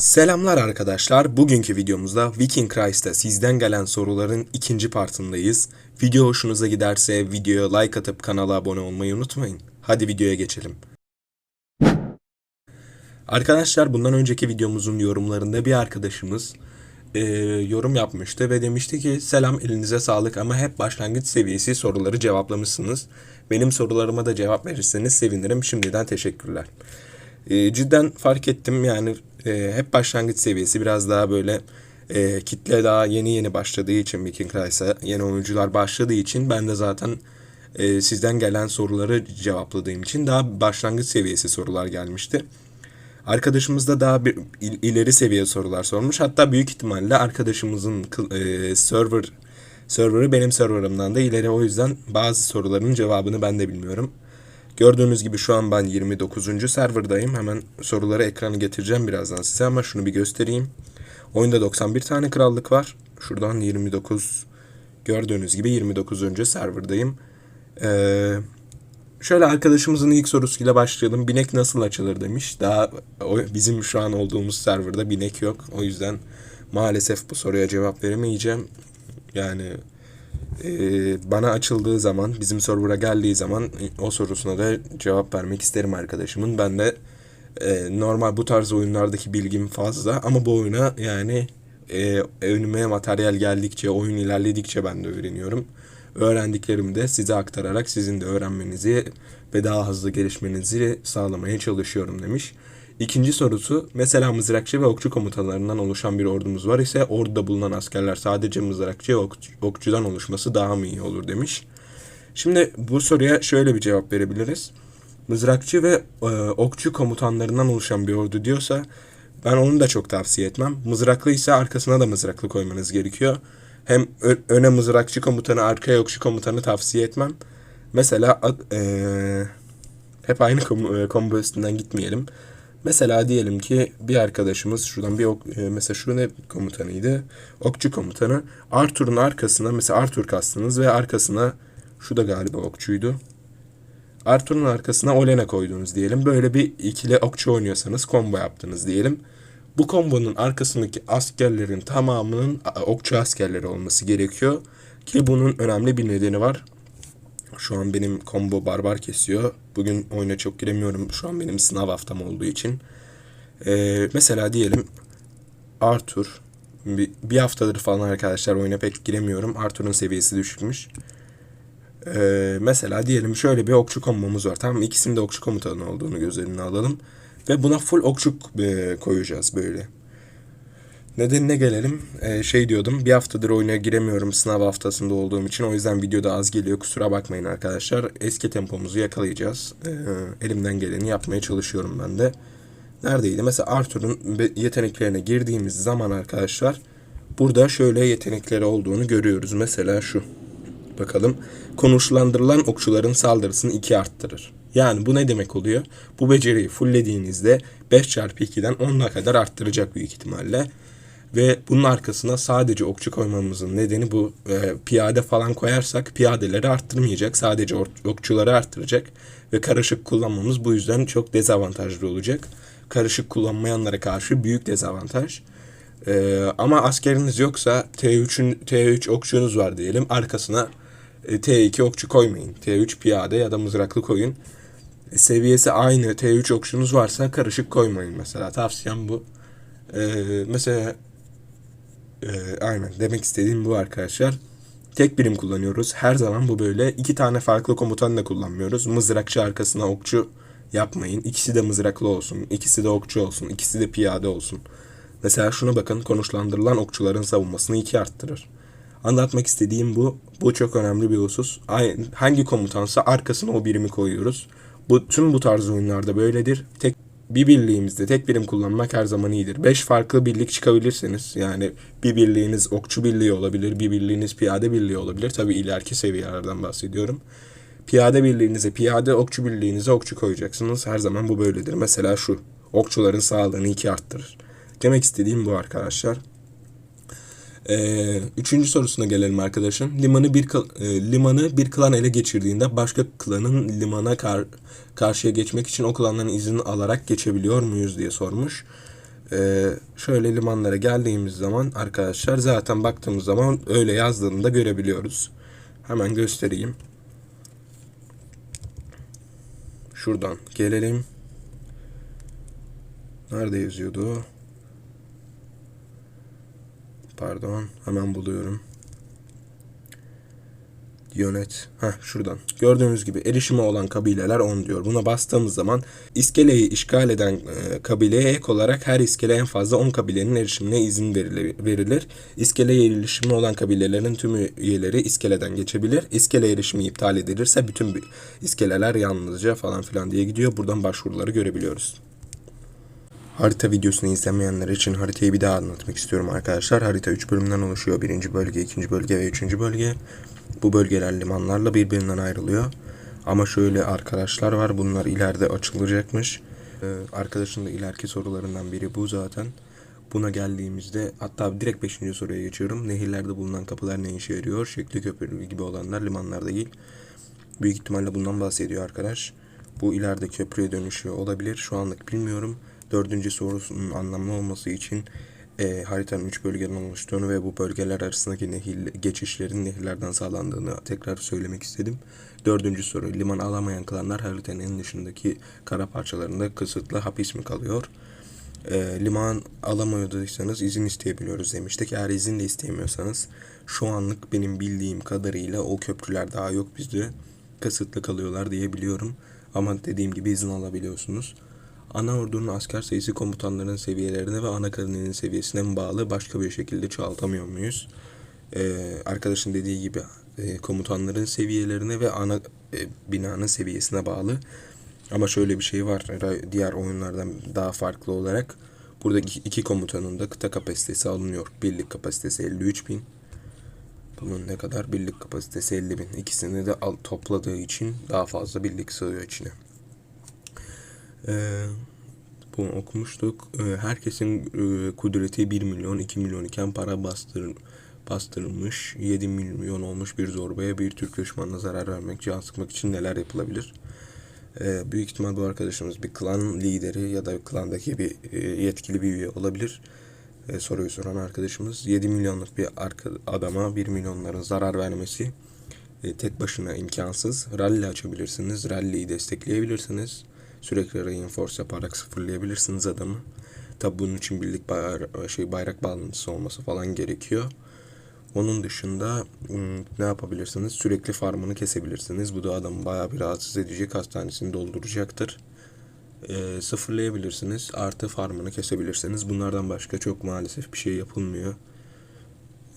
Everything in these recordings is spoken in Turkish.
Selamlar arkadaşlar. Bugünkü videomuzda Viking Christ'ta sizden gelen soruların ikinci partındayız. Video hoşunuza giderse videoya like atıp kanala abone olmayı unutmayın. Hadi videoya geçelim. Arkadaşlar bundan önceki videomuzun yorumlarında bir arkadaşımız eee, yorum yapmıştı ve demişti ki selam elinize sağlık ama hep başlangıç seviyesi soruları cevaplamışsınız. Benim sorularıma da cevap verirseniz sevinirim. Şimdiden teşekkürler. E, cidden fark ettim yani e, hep başlangıç seviyesi biraz daha böyle e, kitle daha yeni yeni başladığı için Viking Rice'a yeni oyuncular başladığı için ben de zaten e, sizden gelen soruları cevapladığım için daha başlangıç seviyesi sorular gelmişti. Arkadaşımız da daha bir il- ileri seviye sorular sormuş. Hatta büyük ihtimalle arkadaşımızın e, server serverı benim serverımdan da ileri o yüzden bazı soruların cevabını ben de bilmiyorum. Gördüğünüz gibi şu an ben 29. serverdayım. Hemen soruları ekranı getireceğim birazdan size ama şunu bir göstereyim. Oyunda 91 tane krallık var. Şuradan 29 gördüğünüz gibi 29. serverdayım. Ee, şöyle arkadaşımızın ilk sorusuyla başlayalım. Binek nasıl açılır demiş. Daha bizim şu an olduğumuz serverda binek yok. O yüzden maalesef bu soruya cevap veremeyeceğim. Yani ee, bana açıldığı zaman, bizim server'a geldiği zaman o sorusuna da cevap vermek isterim arkadaşımın. Ben de e, normal bu tarz oyunlardaki bilgim fazla ama bu oyuna yani e, önüme materyal geldikçe, oyun ilerledikçe ben de öğreniyorum. Öğrendiklerimi de size aktararak sizin de öğrenmenizi ve daha hızlı gelişmenizi sağlamaya çalışıyorum demiş. İkinci sorusu mesela mızrakçı ve okçu komutanlarından oluşan bir ordumuz var ise orduda bulunan askerler sadece mızrakçı ve ok- okçudan oluşması daha mı iyi olur demiş. Şimdi bu soruya şöyle bir cevap verebiliriz. Mızrakçı ve e, okçu komutanlarından oluşan bir ordu diyorsa ben onu da çok tavsiye etmem. Mızraklı ise arkasına da mızraklı koymanız gerekiyor. Hem öne mızrakçı komutanı arkaya okçu komutanı tavsiye etmem. Mesela e, hep aynı kom- e, combo üstünden gitmeyelim. Mesela diyelim ki bir arkadaşımız şuradan bir ok, e, mesela şu ne komutanıydı? Okçu komutanı. Arthur'un arkasına mesela Arthur kastınız ve arkasına şu da galiba okçuydu. Arthur'un arkasına Olen'e koydunuz diyelim. Böyle bir ikili okçu oynuyorsanız combo yaptınız diyelim. Bu kombonun arkasındaki askerlerin tamamının okçu askerleri olması gerekiyor. Ki bunun önemli bir nedeni var. Şu an benim combo barbar kesiyor. Bugün oyuna çok giremiyorum. Şu an benim sınav haftam olduğu için. Ee, mesela diyelim Arthur. Bir, haftadır falan arkadaşlar oyuna pek giremiyorum. Arthur'un seviyesi düşükmüş. Ee, mesela diyelim şöyle bir okçu kombomuz var. Tamam? İkisinin de okçu komutanı olduğunu göz önüne alalım. Ve buna full okçu e, koyacağız böyle. Nedenine gelelim. Ee, şey diyordum. Bir haftadır oyuna giremiyorum sınav haftasında olduğum için. O yüzden videoda az geliyor. Kusura bakmayın arkadaşlar. Eski tempomuzu yakalayacağız. Ee, elimden geleni yapmaya çalışıyorum ben de. Neredeydi? Mesela Arthur'un yeteneklerine girdiğimiz zaman arkadaşlar burada şöyle yetenekleri olduğunu görüyoruz. Mesela şu. Bakalım. Konuşlandırılan okçuların saldırısını 2 arttırır. Yani bu ne demek oluyor? Bu beceriyi fulllediğinizde 5 çarpı 2'den 10'a kadar arttıracak büyük ihtimalle. Ve bunun arkasına sadece okçu koymamızın nedeni bu. E, piyade falan koyarsak piyadeleri arttırmayacak. Sadece okçuları arttıracak. Ve karışık kullanmamız bu yüzden çok dezavantajlı olacak. Karışık kullanmayanlara karşı büyük dezavantaj. E, ama askeriniz yoksa T3'ün T3 okçunuz var diyelim. Arkasına e, T2 okçu koymayın. T3 piyade ya da mızraklı koyun. E, seviyesi aynı T3 okçunuz varsa karışık koymayın mesela. Tavsiyem bu. E, mesela ee, aynen demek istediğim bu arkadaşlar. Tek birim kullanıyoruz. Her zaman bu böyle. İki tane farklı komutan da kullanmıyoruz. Mızrakçı arkasına okçu yapmayın. İkisi de mızraklı olsun. ikisi de okçu olsun. ikisi de piyade olsun. Mesela şuna bakın. Konuşlandırılan okçuların savunmasını iki arttırır. Anlatmak istediğim bu. Bu çok önemli bir husus. Hangi komutansa arkasına o birimi koyuyoruz. Bu tüm bu tarz oyunlarda böyledir. Tek bir birliğimizde tek birim kullanmak her zaman iyidir. 5 farklı birlik çıkabilirseniz yani bir birliğiniz okçu birliği olabilir, bir birliğiniz piyade birliği olabilir. Tabi ileriki seviyelerden bahsediyorum. Piyade birliğinize piyade, okçu birliğinize okçu koyacaksınız. Her zaman bu böyledir. Mesela şu, okçuların sağlığını iki arttırır. Demek istediğim bu arkadaşlar. Ee, üçüncü sorusuna gelelim arkadaşın. Limanı bir e, limanı bir klan ele geçirdiğinde başka klanın limana kar- karşıya geçmek için o klanların izni alarak geçebiliyor muyuz diye sormuş. Ee, şöyle limanlara geldiğimiz zaman arkadaşlar zaten baktığımız zaman öyle yazdığını da görebiliyoruz. Hemen göstereyim. Şuradan gelelim. Nerede yazıyordu? Pardon, hemen buluyorum. Yönet. Heh şuradan. Gördüğünüz gibi erişime olan kabileler 10 diyor. Buna bastığımız zaman iskeleyi işgal eden e, kabileye ek olarak her iskele en fazla 10 kabilenin erişimine izin verilir. İskeleye erişimi olan kabilelerin tüm üyeleri iskeleden geçebilir. İskele erişimi iptal edilirse bütün iskeleler yalnızca falan filan diye gidiyor. Buradan başvuruları görebiliyoruz. Harita videosunu izlemeyenler için haritayı bir daha anlatmak istiyorum arkadaşlar. Harita 3 bölümden oluşuyor. Birinci bölge, ikinci bölge ve üçüncü bölge. Bu bölgeler limanlarla birbirinden ayrılıyor. Ama şöyle arkadaşlar var. Bunlar ileride açılacakmış. Ee, arkadaşın da ileriki sorularından biri bu zaten. Buna geldiğimizde hatta direkt 5. soruya geçiyorum. Nehirlerde bulunan kapılar ne işe yarıyor? Şekli köprü gibi olanlar limanlarda değil. Büyük ihtimalle bundan bahsediyor arkadaş. Bu ileride köprüye dönüşüyor olabilir. Şu anlık bilmiyorum. Dördüncü sorusunun anlamlı olması için e, haritanın üç bölgeden oluştuğunu ve bu bölgeler arasındaki nehir, geçişlerin nehirlerden sağlandığını tekrar söylemek istedim. Dördüncü soru. Liman alamayan klanlar haritanın en dışındaki kara parçalarında kısıtlı hapis mi kalıyor? E, liman alamıyorduysanız izin isteyebiliyoruz demiştik. Eğer izin de isteyemiyorsanız şu anlık benim bildiğim kadarıyla o köprüler daha yok bizde. Kısıtlı kalıyorlar diyebiliyorum. Ama dediğim gibi izin alabiliyorsunuz. Ana ordunun asker sayısı komutanların seviyelerine ve ana kadının seviyesine bağlı başka bir şekilde çoğaltamıyor muyuz? Ee, arkadaşın dediği gibi e, komutanların seviyelerine ve ana e, binanın seviyesine bağlı. Ama şöyle bir şey var diğer oyunlardan daha farklı olarak. Buradaki iki komutanın da kıta kapasitesi alınıyor. Birlik kapasitesi 53 bin. Bunun ne kadar? Birlik kapasitesi 50 bin. İkisini de topladığı için daha fazla birlik sığıyor içine. Ee, bunu okumuştuk. Ee, herkesin e, kudreti 1 milyon 2 milyon iken para bastır, bastırılmış 7 milyon olmuş bir zorbaya bir Türk düşmanına zarar vermek, can sıkmak için neler yapılabilir? Ee, büyük ihtimal bu arkadaşımız bir klan lideri ya da klandaki bir e, yetkili bir üye olabilir. Ee, soruyu soran arkadaşımız 7 milyonluk bir arka, adama 1 milyonların zarar vermesi e, tek başına imkansız. Rally açabilirsiniz. Rally'yi destekleyebilirsiniz. Sürekli reinforce yaparak sıfırlayabilirsiniz adamı. Tabi bunun için birlik bayrak, şey, bayrak bağlantısı olması falan gerekiyor. Onun dışında ne yapabilirsiniz? Sürekli farmını kesebilirsiniz. Bu da adamı bayağı bir rahatsız edecek. Hastanesini dolduracaktır. E, sıfırlayabilirsiniz. Artı farmını kesebilirsiniz. Bunlardan başka çok maalesef bir şey yapılmıyor.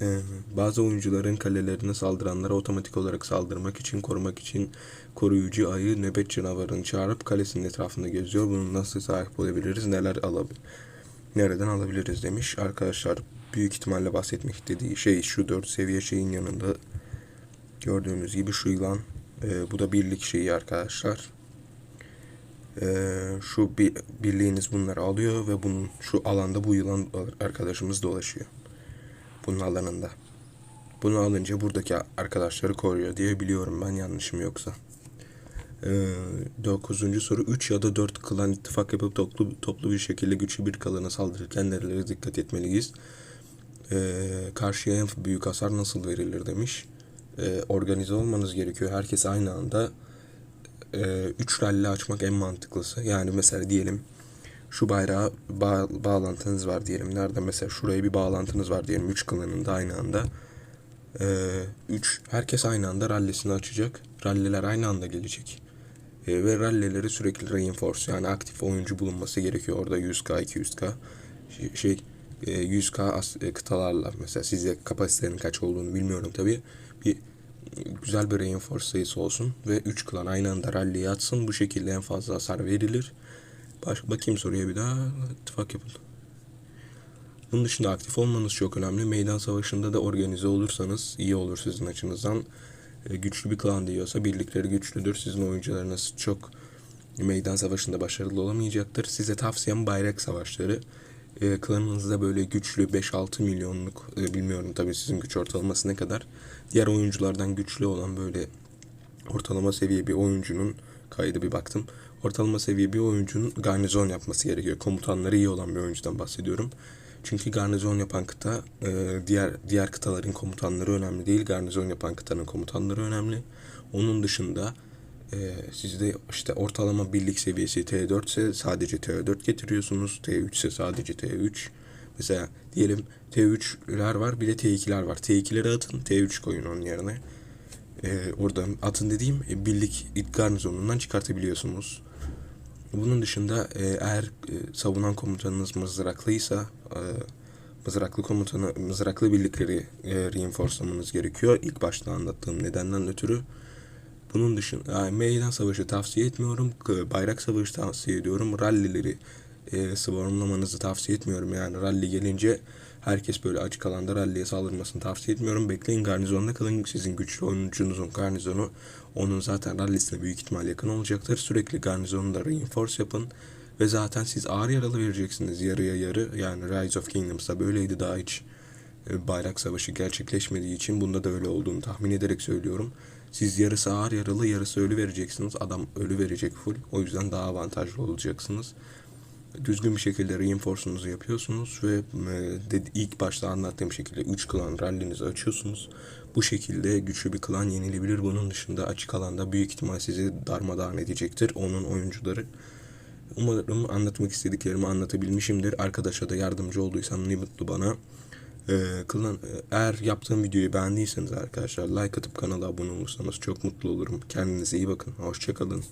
Ee, bazı oyuncuların kalelerine saldıranlara otomatik olarak saldırmak için, korumak için koruyucu ayı nöbet canavarını çağırıp kalesinin etrafında geziyor. Bunu nasıl sahip olabiliriz, neler alabilir, nereden alabiliriz demiş. Arkadaşlar büyük ihtimalle bahsetmek istediği şey şu dört seviye şeyin yanında gördüğünüz gibi şu yılan. Ee, bu da birlik şeyi arkadaşlar. Ee, şu bir, birliğiniz bunları alıyor ve bunun şu alanda bu yılan arkadaşımız dolaşıyor bunun alanında. Bunu alınca buradaki arkadaşları koruyor diye biliyorum ben yanlışım yoksa. Ee, 9. soru 3 ya da 4 klan ittifak yapıp toplu, toplu bir şekilde güçlü bir klana saldırırken nerelere dikkat etmeliyiz? Ee, karşıya en büyük hasar nasıl verilir demiş. Ee, organize olmanız gerekiyor. Herkes aynı anda 3 rally açmak en mantıklısı. Yani mesela diyelim şu bayrağa bağ, bağlantınız var diyelim. Nerede mesela şuraya bir bağlantınız var diyelim. 3 klanın da aynı anda. 3 herkes aynı anda rallisini açacak. Ralliler aynı anda gelecek. Ee, ve rallileri sürekli reinforce yani aktif oyuncu bulunması gerekiyor. Orada 100k 200k şey, şey e, 100k as, e, kıtalarla mesela size kapasitenin kaç olduğunu bilmiyorum tabi. Bir güzel bir reinforce sayısı olsun ve 3 klan aynı anda ralliye atsın. Bu şekilde en fazla hasar verilir. Baş, bakayım soruya bir daha. İttifak yapıldı. Bunun dışında aktif olmanız çok önemli. Meydan savaşında da organize olursanız iyi olur sizin açınızdan. E, güçlü bir klan diyorsa birlikleri güçlüdür. Sizin oyuncularınız çok meydan savaşında başarılı olamayacaktır. Size tavsiyem bayrak savaşları. E, klanınızda böyle güçlü 5-6 milyonluk e, bilmiyorum tabii sizin güç ortalaması ne kadar. Diğer oyunculardan güçlü olan böyle ortalama seviye bir oyuncunun kaydı bir baktım. Ortalama seviye bir oyuncunun garnizon yapması gerekiyor. Komutanları iyi olan bir oyuncudan bahsediyorum. Çünkü garnizon yapan kıta e, diğer diğer kıtaların komutanları önemli değil. Garnizon yapan kıtanın komutanları önemli. Onun dışında e, sizde işte ortalama birlik seviyesi T4 ise sadece T4 getiriyorsunuz. T3 ise sadece T3. Mesela diyelim T3'ler var bir de T2'ler var. T2'leri atın T3 koyun onun yerine. Ee, orada atın dediğim e, birlik garnizonundan çıkartabiliyorsunuz. Bunun dışında e, eğer e, savunan komutanınız mızraklıysa e, mızraklı komutanı mızraklı birlikleri e, reinforcelamanız gerekiyor. İlk başta anlattığım nedenden ötürü. Bunun dışında yani meydan savaşı tavsiye etmiyorum. Bayrak savaşı tavsiye ediyorum. Rallileri e, swarmlamanızı tavsiye etmiyorum. Yani rally gelince herkes böyle açık alanda ralliye saldırmasını tavsiye etmiyorum. Bekleyin garnizonda kalın. Sizin güçlü oyuncunuzun garnizonu onun zaten rallisine büyük ihtimal yakın olacaktır. Sürekli garnizonunda reinforce yapın. Ve zaten siz ağır yaralı vereceksiniz yarıya yarı. Yani Rise of Kingdoms'da böyleydi daha hiç e, bayrak savaşı gerçekleşmediği için bunda da öyle olduğunu tahmin ederek söylüyorum. Siz yarısı ağır yaralı yarısı ölü vereceksiniz. Adam ölü verecek full. O yüzden daha avantajlı olacaksınız. Düzgün bir şekilde reinforce'unuzu yapıyorsunuz ve e, ilk başta anlattığım şekilde 3 klan rallinizi açıyorsunuz. Bu şekilde güçlü bir klan yenilebilir. Bunun dışında açık alanda büyük ihtimal sizi darmadağın edecektir onun oyuncuları. Umarım anlatmak istediklerimi anlatabilmişimdir. Arkadaşa da yardımcı olduysam ne mutlu bana. Ee, kılan, eğer yaptığım videoyu beğendiyseniz arkadaşlar like atıp kanala abone olursanız çok mutlu olurum. Kendinize iyi bakın. Hoşçakalın.